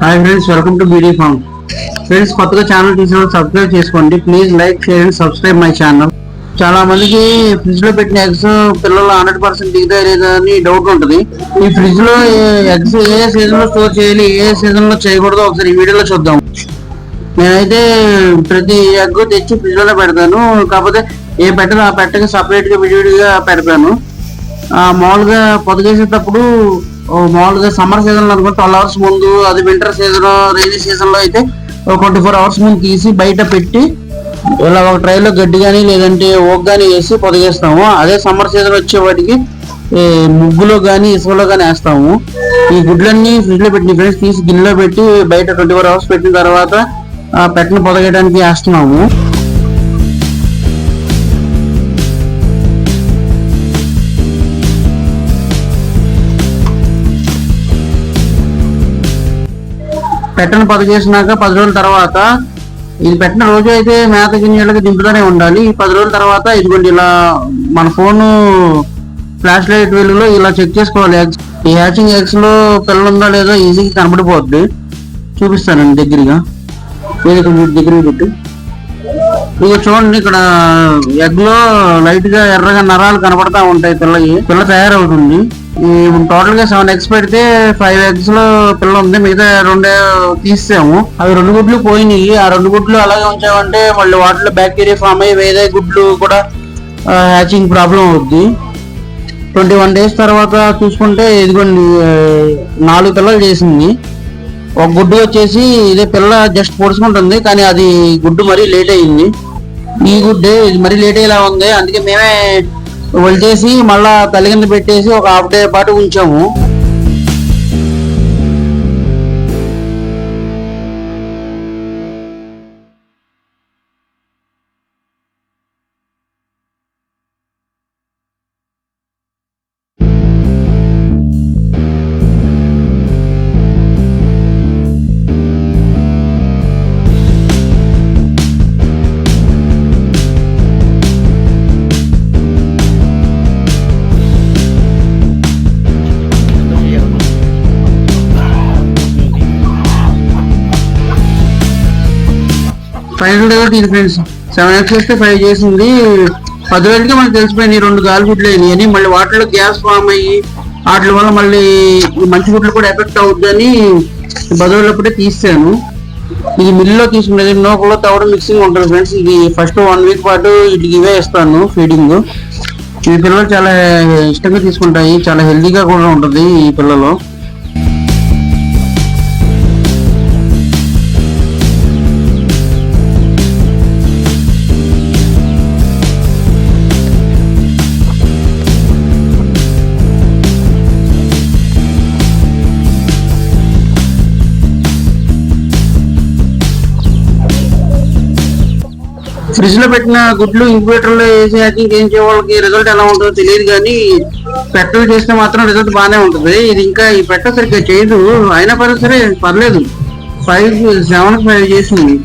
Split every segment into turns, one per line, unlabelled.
Hi friends welcome to BD farm friends కొత్తగా channel చూసిన subscribe చేసుకోండి. Please like share and subscribe my channel చాలా మందికి ఫ్రిడ్జ్లో పెట్టిన ఎగ్స్ పిల్లలు హండ్రెడ్ పర్సెంట్ దిగుతాయి లేదా అని డౌట్ ఉంటుంది. ఈ ఫ్రిడ్జ్లో ఎగ్స్ ఏ సీజన్లో స్టోర్ చేయాలి ఏ సీజన్లో చేయకూడదు ఒకసారి ఈ వీడియోలో చూద్దాం. నేనైతే ప్రతి ఎగ్ తెచ్చి ఫ్రిడ్జ్లో పెడతాను. కాకపోతే ఏ పెట్టదు ఆ పెట్టకి సపరేట్గా విడివిడిగా పెడతాను. మామూలుగా పొదగేసేటప్పుడు మామూలుగా సమ్మర్ సీజన్లో అనుకో ట్వెల్వ్ అవర్స్ ముందు అది వింటర్ సీజన్ రైనీ సీజన్లో అయితే ట్వంటీ ఫోర్ అవర్స్ ముందు తీసి బయట పెట్టి ఇలా ఒక ట్రైలో గడ్డి కానీ లేదంటే ఓక్ కానీ వేసి పొదగేస్తాము. అదే సమ్మర్ సీజన్ వచ్చేవాటికి ముగ్గులో కానీ ఇసుకలో కానీ వేస్తాము. ఈ గుడ్లన్నీ ఫ్రిడ్జ్లో పెట్టిన ఫ్రెండ్స్ తీసి గిన్నెలో పెట్టి బయట ట్వంటీ ఫోర్ అవర్స్ పెట్టిన తర్వాత ఆ పెట్టను పొదగడానికి వేస్తున్నాము. పెట్టను పది చేసినాక పది రోజుల తర్వాత ఇది పెట్టిన రోజు అయితే మేత గిన్నెలకి దింపుతూనే ఉండాలి. ఈ పది రోజుల తర్వాత ఇదిగోండి ఇలా మన ఫోన్ ఫ్లాష్ లైట్ వెలుగులో ఇలా చెక్ చేసుకోవాలి. eggs. ఈ హ్యాచింగ్ ఎగ్స్లో పిల్లలు ఉందా లేదో ఈజీగా కనబడిపోద్ది. చూపిస్తానండి దగ్గరగా. ఇది ఇక్కడ మీరు దగ్గరికి పెట్టి. ఇక చూడండి ఇక్కడ ఎగ్లో లైట్గా ఎర్రగా నరాలు కనబడతా ఉంటాయి పిల్లకి. పిల్ల తయారవుతుంది. టోటల్గా సెవెన్ ఎగ్స్ పెడితే ఫైవ్ ఎగ్స్లో పిల్ల ఉంది. మిగతా రెండు తీసాము అవి రెండు గుడ్లు పోయినాయి. ఆ రెండు గుడ్లు అలాగే ఉంచామంటే మళ్ళీ వాటిలో బ్యాక్టీరియా ఫామ్ అయ్యి వేరే గుడ్లు కూడా హ్యాచింగ్ ప్రాబ్లం అవుద్ది. ట్వంటీ వన్ డేస్ తర్వాత చూసుకుంటే ఇదిగోండి నాలుగు పిల్లలు చేసింది. ఒక గుడ్డు వచ్చేసి ఇదే పిల్ల జస్ట్ పొడుచుకుంటుంది కానీ అది గుడ్డు మరీ లేట్ అయింది. ఈ గుడ్డే ఇది మరీ లేట్ అయ్యేలా ఉంది. అందుకే మేమే వలిచేసి మళ్ళా తల్లి కింద పెట్టేసి ఒక హాఫ్ డే పాటు ఉంచాము. ఫైనల్గా ఇది ఫ్రెండ్స్. సెవెన్ ఎక్స్ వస్తే ఫైవ్ చేసింది. పది రోజులకి మనకు తెలిసిపోయింది రెండు గాలి గుడ్లు అయినాయి అని. మళ్ళీ వాటిలో గ్యాస్ ఫామ్ అయ్యి వాటి వల్ల మళ్ళీ మంచి గుడ్లు కూడా ఎఫెక్ట్ అవుద్దని బదులప్పుడే తీసాను ఇది మిల్లులో తీసుకునేది నూకలో తవడం మిక్సింగ్ ఉంటుంది ఫ్రెండ్స్. ఇది ఫస్ట్ వన్ వీక్ పాటు వీటికి ఇవే ఇస్తాను ఫీడింగ్. ఈ పిల్లలు చాలా ఇష్టంగా తీసుకుంటాయి. చాలా హెల్దీగా కూడా ఉంటుంది ఈ పిల్లలు. ఫ్రిడ్జ్లో పెట్టిన గుడ్లు ఇంక్యుబేటర్లో వేసేయాక ఇంకేం వాళ్ళకి రిజల్ట్ ఎలా ఉంటుందో తెలియదు కానీ పెట్టలు చేస్తే మాత్రం రిజల్ట్ బాగానే ఉంటుంది. ఇది ఇంకా ఈ పెట్ట సరిగ్గా చేయదు. అయినా పర్లేదు సరే పర్లేదు. ఫైవ్ సెవెన్ ఫైవ్ చేసింది.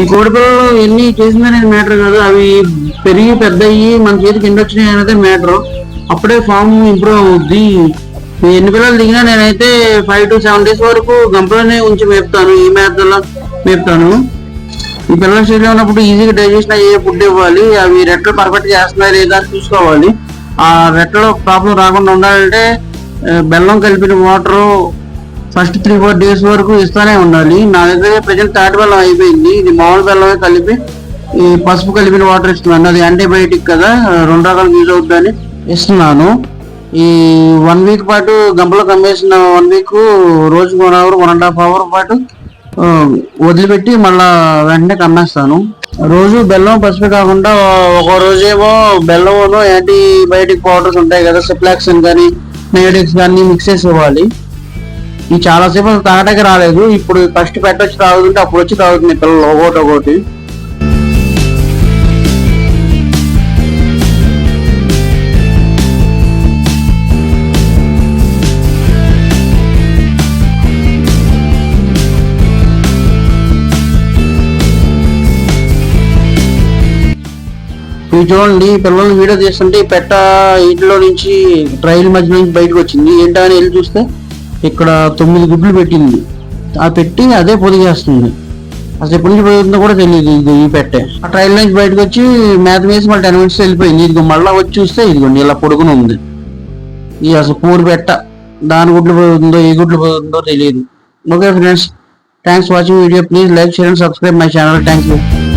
ఈ కోడి పిల్లలు ఎన్ని చేసిందనేది మ్యాటర్ కాదు. అవి పెరిగి పెద్ద అయ్యి మన చేతికి ఎన్ని వచ్చినాయి అనేది మ్యాటర్ అప్పుడే ఫామ్ ఇంప్రూవ్ అవుద్ది. ఎన్ని పిల్లలు దిగినా నేనైతే ఫైవ్ టు సెవెన్ డేస్ వరకు గంపలోనే ఉంచి మేపుతాను. ఈ మేతలో మేపుతాను. ఈ పిల్లల స్టేజ్లో ఉన్నప్పుడు ఈజీగా డైజెషన్ అయ్యే ఫుడ్ ఇవ్వాలి. అవి రెట్లు పర్ఫెక్ట్ చేస్తున్నాయి లేదా అని చూసుకోవాలి. ఆ రెట్టలో ప్రాబ్లం రాకుండా ఉండాలంటే బెల్లం కలిపిన water first three four days వరకు ఇస్తానే ఉండాలి. నా దగ్గర ప్రజెంట్ తాటి బెల్లం అయిపోయింది. ఇది మామూలు బెల్లమే కలిపి ఈ పసుపు కలిపిన వాటర్ ఇస్తున్నాను. అది యాంటీబయాటిక్ కదా రెండు రకాలు యూజ్ అవుతుందని ఇస్తున్నాను. ఈ వన్ వీక్ పాటు గంపలో కమ్మేసిన వన్ వీక్ రోజు one hour one and half hour పాటు వదిలిపెట్టి మళ్ళా వెంటనే కమ్మేస్తాను. రోజు బెల్లం పసుపు కాకుండా ఒక రోజేమో బెల్లం యాంటీబయాటిక్ పౌడర్స్ ఉంటాయి కదా సిప్లాక్సిన్ కానీ నయోడిక్స్ కానీ మిక్స్ చేసి ఇవ్వాలి ఈ చాలాసేపు తాగడానికి రాలేదు. ఇప్పుడు ఫస్ట్ పెట్టొచ్చి తాగుతుంటే అప్పుడు వచ్చి తాగుతుంది పిల్లలు ఒకటి ఒకటి ఇది చూడండి పిల్లల్ని వీడియో తీస్తుంటే పెట్ట ఇంట్లో నుంచి ట్రైల్ మధ్య నుంచి బయటకు వచ్చింది. ఏంటా అని వెళ్ళి చూస్తే ఇక్కడ తొమ్మిది గుడ్లు పెట్టింది. ఆ పెట్టి అదే పొదిగేస్తుంది. అసలు ఎప్పటి నుంచి పోతుందో కూడా తెలియదు ఇది ఈ పెట్టే. ఆ ట్రైల్ నుంచి బయటకు వచ్చి మేత వేసి మళ్ళీ టెన్ మినిట్స్ వెళ్ళిపోయింది. ఇదిగో మళ్ళీ వచ్చి చూస్తే ఇదిగోండి ఇలా పొడుగున ఉంది. ఇది అసలు పూడి పెట్ట దాని గుడ్లు పోతుందో ఏ గుడ్లు పోతుందో తెలియదు okay friends thanks watching video please like share and subscribe my channel thank you